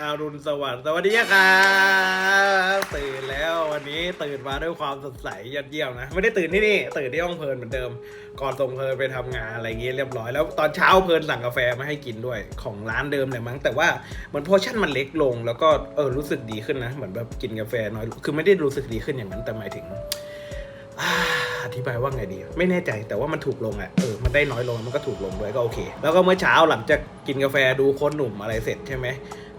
อารุณสวัสดิ์สวัสดีครับตื่นแล้ววันนี้ตื่นมาด้วยความสดใสยอดเยี่ยมนะ ไม่ได้ตื่นที่นี่ ตื่นที่ห้องเพลินเหมือนเดิม ก่อนส่งเพลินไปทำงานอะไรเงี้ยเรียบร้อยแล้วตอนเช้าเพลินสั่งกาแฟมาให้กินด้วยของร้านเดิมเลยมั้งแต่ว่าเหมือนพอชั่นมันเล็กลง แล้วก็เออรู้สึกดีขึ้นนะเหมือนแบบกินกาแฟน้อยคือไม่ได้รู้สึกดีขึ้นอย่างนั้นแต่หมายถึงอธิบายว่าไงดี ไม่แน่ใจแต่ว่ามันถูกลงอะเออมันได้น้อยลงมันก็ถูกลงด้วยก็โอเค แล้วก็เมื่อเช้าหลังจากกินกาแฟดูโค้นหนุ่มอะไรเสร็จใช่ไหม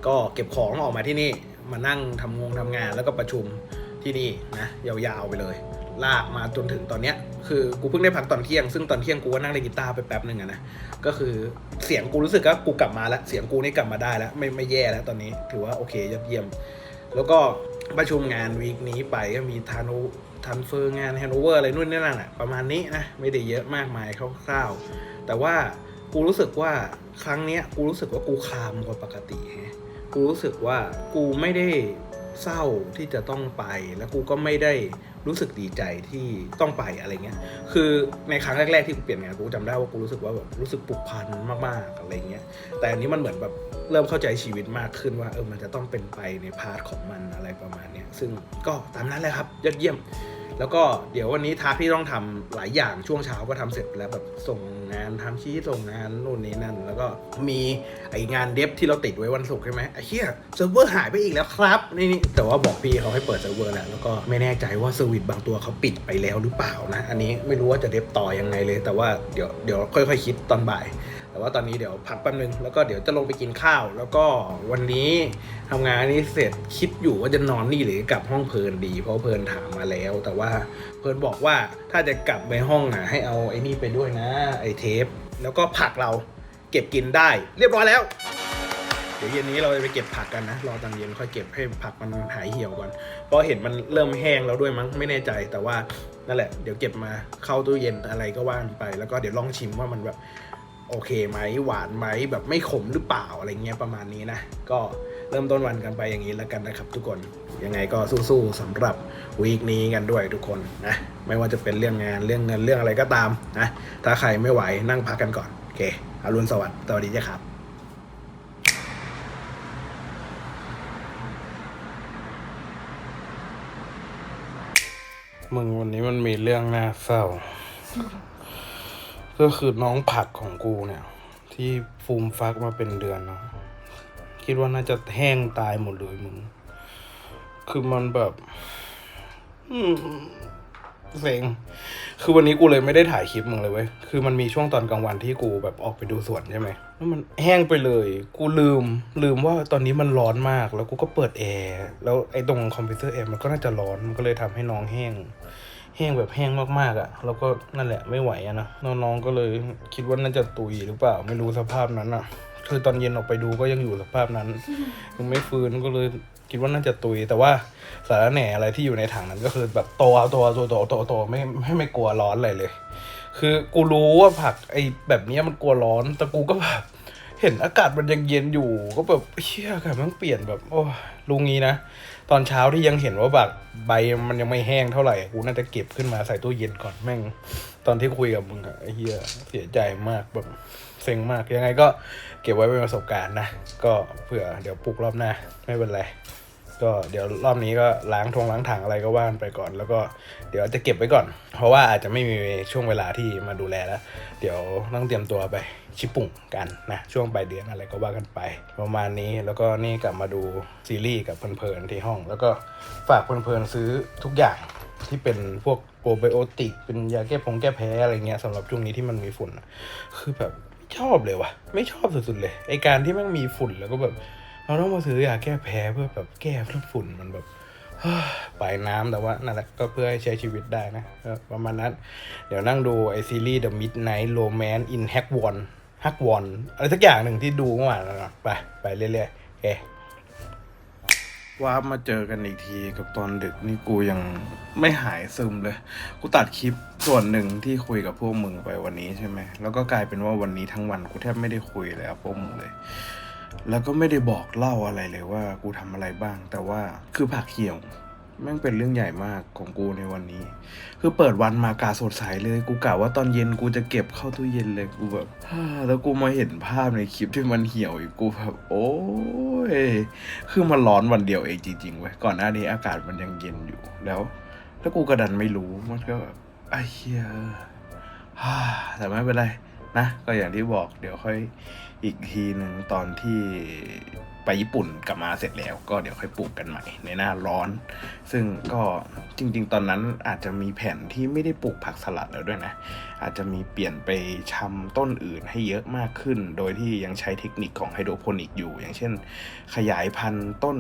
ก็เก็บของออกมาที่นี่ มานั่งทำงงทำงานแล้วก็ประชุมที่นี่นะยาวๆไปเลย ลากมาจนถึงตอนเนี้ยคือกูเพิ่งได้พักตอนเที่ยง ซึ่งตอนเที่ยงกูก็นั่งเล่นกีตาร์ไปแป๊บหนึ่งอะนะก็คือเสียงกูรู้สึกว่ากูกลับมาแล้วเสียงกูนี่กลับมาได้แล้วไม่ไม่แย่แล้วตอนนี้ถือว่าโอเคยอดเยี่ยม แล้วก็ประชุมงานวีคนี้ไปก็มีทานุทันเฟอร์งานแฮนโอเวอร์อะไรนู่นนี่นั่นแหละประมาณนี้นะไม่ได้เยอะมากมายคร่าวๆแต่ว่ากูรู้สึกว่าครั้งเนี้ยกูรู้สึกว่ากูคามกว่าปกติฮะ กูรู้สึกว่ากูไม่ได้เศร้าที่จะต้องไป แล้วกูก็ไม่ได้รู้สึกดีใจที่ต้องไปอะไรเงี้ย คือในครั้งแรกๆที่กูเปลี่ยนงานกูจำได้ว่ากูรู้สึกว่าแบบรู้สึกผูกพันมากๆอะไรเงี้ย แต่อันนี้มันเหมือนแบบเริ่มเข้าใจชีวิตมากขึ้นว่าเออมันจะต้องเป็นไปในพาร์ทของมันอะไรประมาณเนี้ย ซึ่งก็ตามนั้นแหละครับยอดเยี่ยม แล้วก็เดี๋ยววันนี้ทาร์กที่ต้องทำหลายอย่างช่วงเช้าก็ทำเสร็จแล้วแบบส่งงานทำชี้ส่งงานนู่นนี่นั่น แล้วก็มีไองานเดฟที่เราติดไว้วันศุกร์ใช่ไหมไอ้เหี้ยเซิร์ฟเวอร์หายไปอีกแล้วครับนี่นี่แต่ว่าบอกพี่เขาให้เปิดเซิร์ฟเวอร์แล้วแล้วก็ไม่แน่ใจว่าเซอร์วิสบางตัวเขาปิดไปแล้วหรือเปล่านะ อันนี้ไม่รู้ว่าจะเดฟต่อยังไงเลย แต่ว่าเดี๋ยวเดี๋ยวค่อยๆคิดตอนบ่าย แต่ว่าตอนนี้เดี๋ยวพักแป๊บนึงแล้วก็เดี๋ยวจะลงไปกินข้าว แล้วก็วันนี้ทำงานนี้เสร็จคิดอยู่ว่าจะนอนนี่หรือกลับห้องเพลินดี เพราะเพลินถามมาแล้ว แต่ว่าเพลินบอกว่าถ้าจะกลับไปห้องอะให้เอาไอ้นี่ไปด้วยนะไอ้เทป แล้วก็ผักเราเก็บกินได้ เรียบร้อยแล้วเดี๋ยวเย็นนี้เราจะไปเก็บผักกันนะ รอตอนเย็นค่อยเก็บให้ผักมันหายเหี่ยวก่อน เพราะเห็นมันเริ่มแห้งแล้วด้วยมั้ง ไม่แน่ใจ แต่ว่านั่นแหละ เดี๋ยวเก็บมาเข้าตู้เย็นอะไรก็ว่านไป แล้วก็เดี๋ยวลองชิมว่ามันแบบ โอเคไหมหวานไหมแบบไม่ขมหรือเปล่าอะไรเงี้ยประมาณนี้นะ ก็เริ่มต้นวันกันไปอย่างนี้แล้วกันนะครับ ทุกคนยังไงก็สู้ๆสำหรับวีคนี้กันด้วยทุกคนนะไม่ว่าจะเป็นเรื่องงานเรื่องเงินเรื่องอะไรก็ตามนะถ้าใครไม่ไหวนั่งพักกันก่อนโอเคอรุณสวัสดิ์สวัสดีจ้ะครับมึงวันนี้มันมีเรื่องน่าเศร้า ก็คือน้องผักของกูเนี่ย ที่ฟูมฟักมาเป็นเดือนเนาะคิดว่าน่าจะแห้งตายหมดเลยมึง คือมันแบบเซ็งคือวันนี้กูเลยไม่ได้ถ่ายคลิปมึงเลยเว้ย คือมันมีช่วงตอนกลางวันที่กูแบบออกไปดูสวนใช่ไหม แล้วมันแห้งไปเลย กูลืม ลืมว่าตอนนี้มันร้อนมาก แล้วกูก็เปิดแอร์ แล้วไอ้ตรงคอมพิวเตอร์แอร์มันก็น่าจะร้อน มันก็เลยทำให้น้องแห้ง แห้งแบบแห้งมากๆอะ่ะ แล้วก็นั่นแหละไม่ไหวอะนะน้องๆก็เลยคิดว่าน่าจะตุยหรือเปล่าไม่รู้สภาพนั้นอะ่ะ คือตอนเย็นออกไปดูก็ยังอยู่สภาพนั้นยังไม่ฟื้นก็เลยคิดว่าน่าจะตุย แต่ว่าสารแหน่อะไรที่อยู่ในถังนั้นก็คือแบบโตโตโตโตโตโตไม่ไม่ไม่กลัวร้อนอะไรเลย คือกูรู้ว่าผักไอ้แบบเนี้ยมันกลัวร้อนแต่กูก็แบบ เห็นอากาศมันยังเย็นอยู่ ก็แบบเชี่ยอากาศมันเปลี่ยนแบบโอ้ลุงนี้นะ ตอนเช้าที่ยังเห็นว่าแบบใบมันยังไม่แห้งเท่าไหร่กูน่าจะเก็บขึ้นมาใส่ตู้เย็นก่อนแม่ง ตอนที่คุยกับมึงอะเฮียเสียใจมากแบบเซ็งมากยังไงก็เก็บไว้เป็นประสบการณ์นะ ก็เผื่อเดี๋ยวปลุกรอบหน้าไม่เป็นไร ก็เดี๋ยวรอบนี้ก็ล้างทงล้างถังอะไรก็ว่านไปก่อน แล้วก็เดี๋ยวจะเก็บไว้ก่อน เพราะว่าอาจจะไม่มีช่วงเวลาที่มาดูแลแล้ว เดี๋ยวต้องเตรียมตัวไปชิปปุ่งกันนะช่วงปลายเดือนอะไรก็ว่ากันไป ประมาณนี้แล้วก็นี่กลับมาดูซีรีส์กับเพลินๆที่ห้อง แล้วก็ฝากเพลินๆซื้อทุกอย่างที่เป็นพวกโปรไบโอติก เป็นยาแก้พงแก้แพ้อะไรเงี้ยสำหรับช่วงนี้ที่มันมีฝุ่นคือแบบไม่ชอบเลยว่ะ ไม่ชอบสุดๆเลยไอการที่มันมีฝุ่นแล้วก็แบบ เราต้องมาซื้อยาแก้แพ้เพื่อแบบแก้เรื่องฝุ่นมันแบบปลายน้ำแต่ว่านั่นแหละก็เพื่อให้ใช้ชีวิตได้นะประมาณนั้น เดี๋ยวนั่งดูไอซีรีส์ The Midnight Romance in Hackwon Hackwon อะไรสักอย่างหนึ่งที่ดูเมื่อวานนะไป ไปเรื่อยๆโอเคว่ามาเจอกันอีกทีกับตอนดึกนี่กูยังไม่หายซึมเลย กูตัดคลิปส่วนหนึ่งที่คุยกับพวกมึงไปวันนี้ใช่ไหมแล้วก็กลายเป็นว่าวันนี้ทั้งวันกูแทบไม่ได้คุยเลยกับพวกมึงเลย แล้วก็ไม่ได้บอกเล่าอะไรเลยว่ากูทำอะไรบ้าง แต่ว่าคือผักเหี่ยวแม่งเป็นเรื่องใหญ่มากของกูในวันนี้ คือเปิดวันมากาสดใสเลย กูกะว่าตอนเย็นกูจะเก็บเข้าตู้เย็นเลย กูแบบฮ่าแล้วกูมาเห็นภาพในคลิปที่มันเหี่ยวอีก กูแบบโอ้ย คือมันร้อนวันเดียวเองจริงๆเว้ย ก่อนหน้านี้อากาศมันยังเย็นอยู่ แล้ว แล้วกูกระดันไม่รู้ มันก็แบบไอ้เหี้ยฮ่าแต่ไม่เป็นไร นะ ก็อย่างที่บอกเดี๋ยวค่อยอีกทีหนึ่งตอนที่ไปญี่ปุ่นกลับมาเสร็จแล้ว ก็เดี๋ยวค่อยปลูกกันใหม่ในหน้าร้อน ซึ่งก็จริง ๆ ตอนนั้นอาจจะมีแผนที่ไม่ได้ปลูกผักสลัดแล้วด้วยนะ อาจจะมีเปลี่ยนไปชำต้นอื่นให้เยอะมากขึ้น โดยที่ยังใช้เทคนิคของไฮโดรโปนิกอยู่ อย่างเช่น ขยายพันธุ์ต้น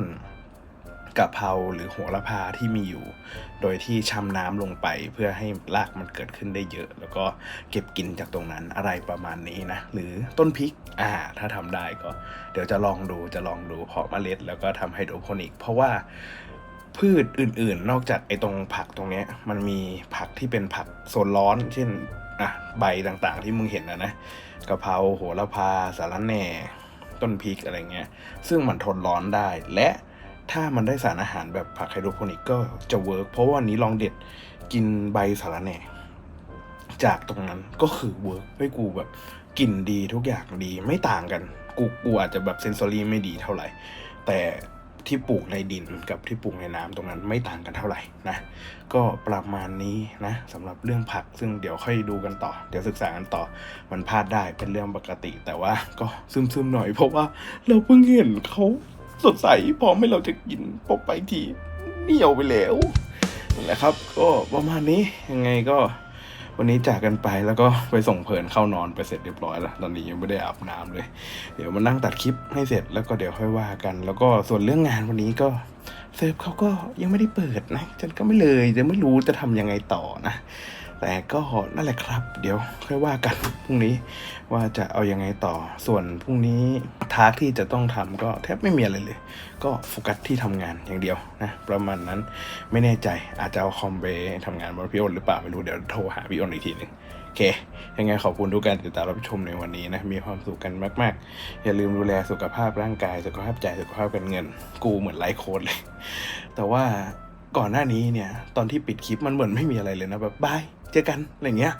กะเพราหรือโหระพาที่มีอยู่ โดยที่ชำน้ำลงไปเพื่อให้รากมันเกิดขึ้นได้เยอะ แล้วก็เก็บกินจากตรงนั้นอะไรประมาณนี้นะ หรือต้นพริกอ่าถ้าทำได้ก็ เดี๋ยวจะลองดูจะลองดูเพาะเมล็ด แล้วก็ทำไฮโดรโปนิก เพราะว่าพืชอื่นๆ นอกจากไอ้ตรงผักตรงเนี้ยมันมีผักที่เป็นผักโซนร้อน เช่นอะใบต่างๆที่มึงเห็นนะนะกะเพราโหระพาสาระแหน่ ต้นพริกอะไรเงี้ย ซึ่งมันทนร้อนได้และ ถ้ามันได้สารอาหารแบบผักไฮโดรโปนิกก็จะเวิร์กเพราะว่าวันนี้ลองเด็ดกินใบสาระแหน่จากตรงนั้นก็คือเวิร์กให้กูแบบกลิ่นดีทุกอย่างดีไม่ต่างกัน กูกูอาจจะแบบเซนซอรี่ไม่ดีเท่าไหร่ แต่ที่ปลูกในดินกับที่ปลูกในน้ำตรงนั้นไม่ต่างกันเท่าไหร่นะ ก็ประมาณนี้นะสำหรับเรื่องผักซึ่งเดี๋ยวค่อยดูกันต่อ เดี๋ยวศึกษากันต่อมันพลาดได้เป็นเรื่องปกติ แต่ว่าก็ซึมๆหน่อยเพราะว่าเราเพิ่งเห็นเขา สดใสพร้อมให้เราจะกินพบไปทีเหนียวไปแล้วนั่แหละครับ ก็ประมาณนี้ยังไงก็วันนี้จากกันไปแล้วก็ไปส่งเพลินเข้านอนไปเสร็จเรียบร้อยแล้ว ตอนนี้ยังไม่ได้อาบน้ำเลย เดี๋ยวมานั่งตัดคลิปให้เสร็จแล้วก็เดี๋ยวค่อยว่ากัน แล้วก็ส่วนเรื่องงานวันนี้ก็เซิร์ฟเขาก็ยังไม่ได้เปิดนะ ฉันก็ไม่เลยจะไม่รู้จะทำยังไงต่อนะ แต่ก็นั่นแหละครับ เดี๋ยวค่อยว่ากันพรุ่งนี้ว่าจะเอายังไงต่อ ส่วนพรุ่งนี้ทาร์กที่จะต้องทำก็แทบไม่มีอะไรเลย ก็โฟกัสที่ทำงานอย่างเดียวนะประมาณนั้นไม่แน่ใจอาจจะเอาคอมไปทำงานบนพี่อ้นหรือเปล่าไม่รู้เดี๋ยวโทรหาพี่อ้นอีกทีหนึ่งโอเค ยังไงขอบคุณทุกการติดตามรับชมในวันนี้นะมีความสุขกันมาก ๆ อย่าลืมดูแลสุขภาพร่างกาย สุขภาพใจสุขภาพการเงิน กูเหมือนไลฟ์โค้ดเลย แต่ว่าก่อนหน้านี้เนี่ย ตอนที่ปิดคลิปมันเหมือนไม่มีอะไรเลยนะแบบบาย เจอกันอะไรเงี้ย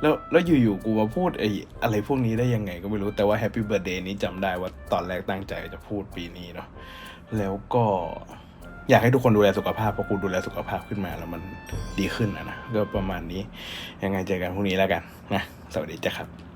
แล้วแล้วอยู่ๆกูมาพูดไอ้อะไรพวกนี้ได้ยังไงก็ไม่รู้แต่ว่าแฮปปี้เบิร์ดเดย์นี้จำได้ว่าตอนแรกตั้งใจจะพูดปีนี้เนาะแล้วก็อยากให้ทุกคนดูแลสุขภาพเพราะกูดูแลสุขภาพขึ้นมาแล้วมันดีขึ้นนะนะก็ประมาณนี้ยังไงเจอกันพรุ่งนี้แล้วกันนะสวัสดีจ้ะครับ